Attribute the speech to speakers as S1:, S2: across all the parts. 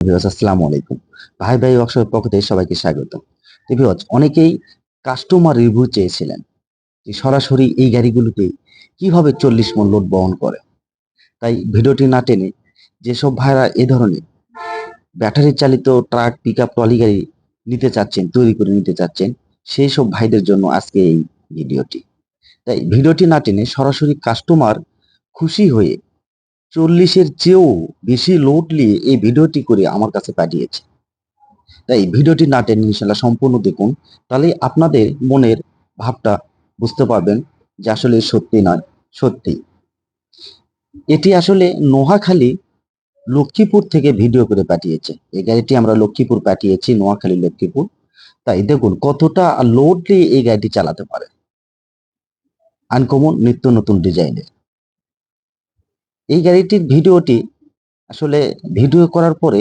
S1: আসসালামু আলাইকুম। ভাই ভাই ওয়ার্কশপের পক্ষ থেকে সবাইকে স্বাগত। অনেকেই কাস্টমার রিভিউ চেয়েছিলেন যে সরাসরি এই গাড়িগুলোতে কীভাবে চল্লিশ মন লোড বহন করে। তাই ভিডিওটি না টেনে যেসব ভাইরা এ ধরনের ব্যাটারি চালিত ট্রাক পিক আপ ট্রলি গাড়ি নিতে চাচ্ছেন, তৈরি করে নিতে চাচ্ছেন সেই সব ভাইদের জন্য আজকে এই ভিডিওটি। তাই ভিডিওটি না টেনে সরাসরি কাস্টমার খুশি হয়ে চল্লিশের চেয়েও বেশি লোড নিয়ে এই ভিডিওটি করে আমার কাছে পাঠিয়েছে। তাই ভিডিওটি না টেনে ইনশাল্লাহ সম্পূর্ণ দেখুন। তাহলে আপনাদের মনের ভাবটা বুঝতে পারবেন যে আসলে সত্যি নয় সত্যি। এটি আসলে নোহাখালী লক্ষ্মীপুর থেকে ভিডিও করে পাঠিয়েছে। এই গাড়িটি আমরা লক্ষ্মীপুর পাঠিয়েছি, নোয়াখালী লক্ষ্মীপুর। তাই দেখুন কতটা লোড নিয়ে এই গাড়িটি চালাতে পারে। আনকমন নিত্য নতুন ডিজাইনের এই গাড়িটির ভিডিওটি আসলে ভিডিও করার পরে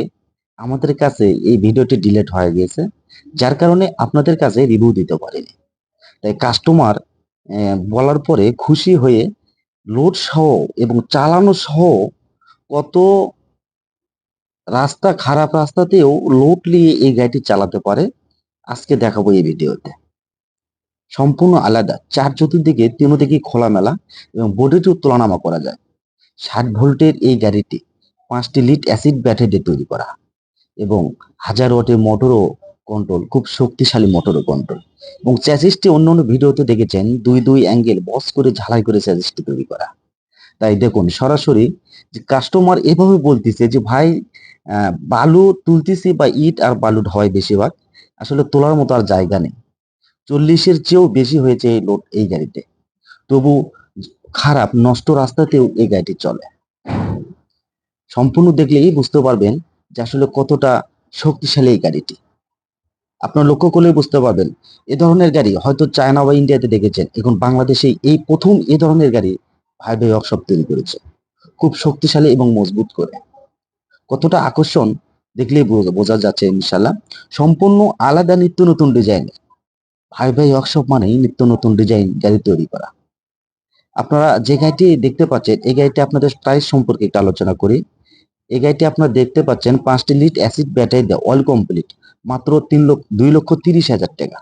S1: আমাদের কাছে এই ভিডিওটি ডিলেট হয়ে গিয়েছে, যার কারণে আপনাদের কাছে রিভিউ দিতে পারিনি। তাই কাস্টমার বলার পরে খুশি হয়ে লোড সহ এবং চালানো সহ কত রাস্তা খারাপ রাস্তাতেও লোড নিয়ে এই গাড়িটি চালাতে পারে, আজকে দেখাবো এই ভিডিওতে। সম্পূর্ণ আলাদা, চার চতুর্দিকে তিনো দিকে খোলামেলা এবং বডিটিও তোলানামা করা যায়। ষাট ভোল্টের এই গাড়িটি পাঁচটি লিড অ্যাসিড ব্যাটারি তৈরি করা এবং হাজার ওয়াটের মোটরও কন্ট্রোল খুব শক্তিশালী মোটরও কন্ট্রোল এবং চ্যাসিসটি অন্য অন্য ভিডিওতে দেখেছেন, দুই দুই অ্যাঙ্গেল বস করে ঝালাই করে চ্যাসিসটি তৈরি করা। তাই দেখুন, সরাসরি যে কাস্টমার এভাবে বলতেছে যে, ভাই বালু তুলতেছি বা ইট আর বালু হয় বেশিরভাগ। আসলে তোলার মতো আর জায়গা নেই। চল্লিশের চেয়েও বেশি হয়েছে এই লোড, এই গাড়িতে। তবু খারাপ, নষ্ট রাস্তাতেও এই গাড়িটি চলে। সম্পূর্ণ দেখলেই বুঝতে পারবেন যে আসলে কতটা শক্তিশালী এই গাড়িটি। আপনার লক্ষ্য করলেই বুঝতে পারবেন, এ ধরনের গাড়ি হয়তো চায়না বা ইন্ডিয়াতে দেখেছেন, এখন বাংলাদেশে এই প্রথম এ ধরনের গাড়ি ভাই ভাই ওয়ার্কশপ তৈরি করেছে। খুব শক্তিশালী এবং মজবুত করে। কতটা আকর্ষণ দেখলেই বোঝা- যাচ্ছে ইনশাল্লাহ সম্পূর্ণ আলাদা নিত্য নতুন ডিজাইনের ভাই ভাই ওয়ার্কশপ মানেই নিত্য নতুন ডিজাইন গাড়ি তৈরি করা। আপনারা যে গাড়িটি দেখতে পাচ্ছেন, এই গাড়িটি আপনাদের প্রাইস সম্পর্কে একটু আলোচনা করি। এই গাড়িটি আপনারা দেখতে পাচ্ছেন, পাঁচটি লিট অ্যাসিড ব্যাটারি দেওয়া অল কমপ্লিট মাত্র তিন লক্ষ, দুই লক্ষ তিরিশ হাজার টাকা।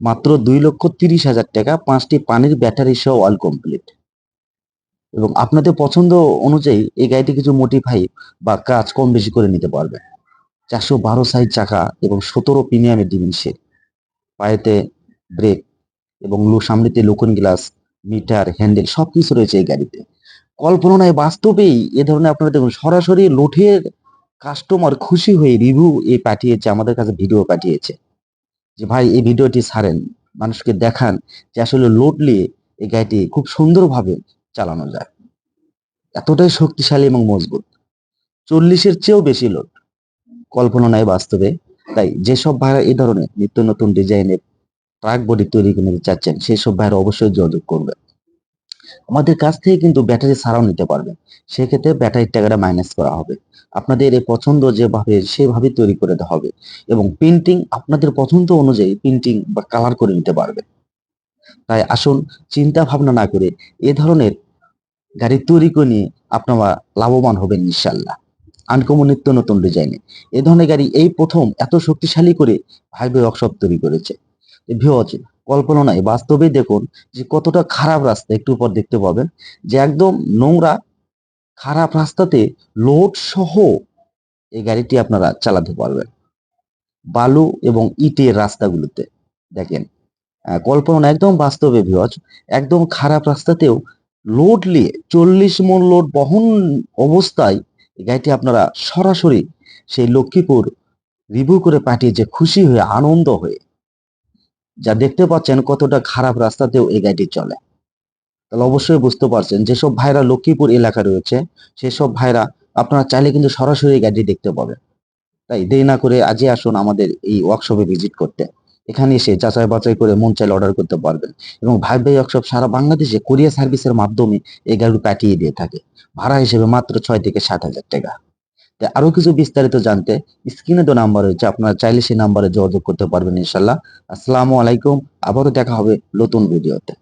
S1: মাত্র দুই লক্ষ তিরিশ হাজার টাকা, পাঁচটি পানির ব্যাটারি সহ অল কমপ্লিট এবং আপনাদের পছন্দ অনুযায়ী এই গাড়িটি কিছু মোটিফাই বা কাজ কম বেশি করে নিতে পারবেন। চারশো বারো সাইজ চাকা এবং সতেরো প্রিমিয়ামের ডিমেনশন পায়েতে ব্রেক এবং লো, সামনেতে লুকন গ্লাস মিটার, হ্যান্ডেল সবকিছু রয়েছে এই গাড়িতে। কল্পনা নয় বাস্তবেই এ ধরনের আপনারা দেখুন, সরাসরি লোঠের কাস্টমার খুশি হয়ে রিভিউ এ পাঠিয়েছে, আমাদের কাছে ভিডিও পাঠিয়েছে। যে ভাই, এই ভিডিওটি ছাড়েন, মানুষকে দেখান যে আসলে লোড নিয়ে এই গাড়িটি খুব সুন্দরভাবে চালানো যায়। এতটাই শক্তিশালী এবং মজবুত। চল্লিশের চেয়েও বেশি লোড কল্পনা নাই বাস্তবে, তাই যেসব ভাইরা এই ধরনের নিত্য নতুন ডিজাইনের ট্রাক বডি তৈরি করে নিতে চাচ্ছেন সেই সব ভাইরা অবশ্যই যোগাযোগ করবেন। আমাদের কাছ থেকে কিন্তু ব্যাটারি ছাড়াও নিতে পারবেন। সেক্ষেত্রে ব্যাটারির টাকাটা মাইনাস করা হবে। আপনাদের এই পছন্দ যেভাবে সেভাবে তৈরি করে দেওয়া হবে এবং প্রিন্টিং আপনাদের পছন্দ অনুযায়ী প্রিন্টিং বা কালার করে নিতে পারবেন। তাই আসুন, চিন্তা ভাবনা না করে এ ধরনের গাড়ি তৈরি করে নিয়ে আপনারা লাভবান হবেন ইনশাল্লাহ আনকমন নিত্য নতুন ডিজাইনে এ। ধরনের গাড়ি এই প্রথম এত শক্তিশালী করে ভাই ভাই ওয়ার্কশপ তৈরি করেছে। ভিওজ কল্পনা নাই বাস্তবে দেখুন যে কতটা খারাপ রাস্তা একটু পর দেখতে পাবেন, যে একদম নোংরা, খারাপ রাস্তাতে লোড সহ এই গাড়িটি আপনারা চালাতে পারবেন। বালু এবং ইটের রাস্তাগুলোতে, দেখেন। কল্পনা একদম বাস্তবে ভিওজ একদম খারাপ রাস্তাতেও লোড নিয়ে চল্লিশ মন লোড বহন অবস্থায় এই গাড়িটি আপনারা সরাসরি সেই লক্ষ্মীপুর রিভিউ করে পাঠিয়েছে খুশি হয়ে, আনন্দ হয়ে যা দেখতে পাচ্ছেন কতটা খারাপ রাস্তাতেও এই গাড়িটি চলে। তাহলে অবশ্যই বুঝতে পারছেন যেসব ভাইরা লক্ষ্মীপুর এলাকা রয়েছে সেসব ভাইরা আপনারা চাইলে কিন্তু সরাসরি এই গাড়িটি দেখতে পাবেন। তাই দেরি না করে আজই আসুন আমাদের এই ওয়ার্কশপে ভিজিট করতে। এখানে এসে যাচাই বাছাই করে মন চাইলে অর্ডার করতে পারবেন এবং ভাই ভাই ওয়ার্কশপ সারা বাংলাদেশে কোরিয়ার সার্ভিসের মাধ্যমে এই গাড়ি পাঠিয়ে দিয়ে থাকে। ভাড়া হিসেবে মাত্র ছয় থেকে সাত হাজার টাকা। আরও কিছু বিস্তারিত জানতে স্ক্রিনে তো নাম্বার রয়েছে, আপনারা চাইলে সেই নাম্বারে যোগাযোগ করতে পারবেন ইনশাল্লাহ। আসসালামু আলাইকুম, আবারও দেখা হবে নতুন ভিডিওতে